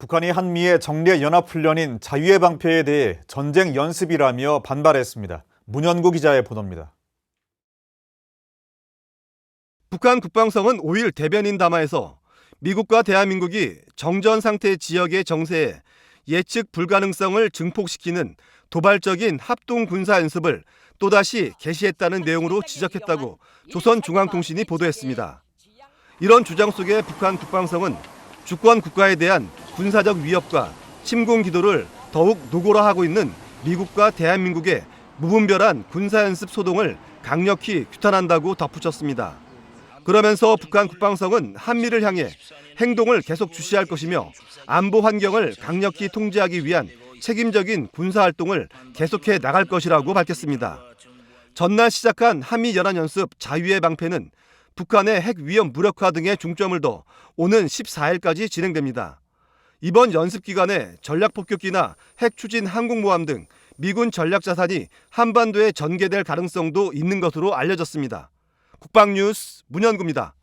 북한이 한미의 정례 연합훈련인 자유의 방패에 대해 전쟁 연습이라며 반발했습니다. 문현구 기자의 보도입니다. 북한 국방성은 5일 대변인 담화에서 미국과 대한민국이 정전 상태 지역의 정세에 예측 불가능성을 증폭시키는 도발적인 합동 군사 연습을 또다시 개시했다는 내용으로 지적했다고 조선중앙통신이 보도했습니다. 이런 주장 속에 북한 국방성은 주권 국가에 대한 군사적 위협과 침공 기도를 더욱 노골화하고 있는 미국과 대한민국의 무분별한 군사연습 소동을 강력히 규탄한다고 덧붙였습니다. 그러면서 북한 국방성은 한미를 향해 행동을 계속 주시할 것이며 안보 환경을 강력히 통제하기 위한 책임적인 군사 활동을 계속해 나갈 것이라고 밝혔습니다. 전날 시작한 한미 연합 연습 자유의 방패는 북한의 핵 위험 무력화 등에 중점을 둬 오는 14일까지 진행됩니다. 이번 연습 기간에 전략 폭격기나 핵 추진 항공모함 등 미군 전략 자산이 한반도에 전개될 가능성도 있는 것으로 알려졌습니다. 국방뉴스 문현구입니다.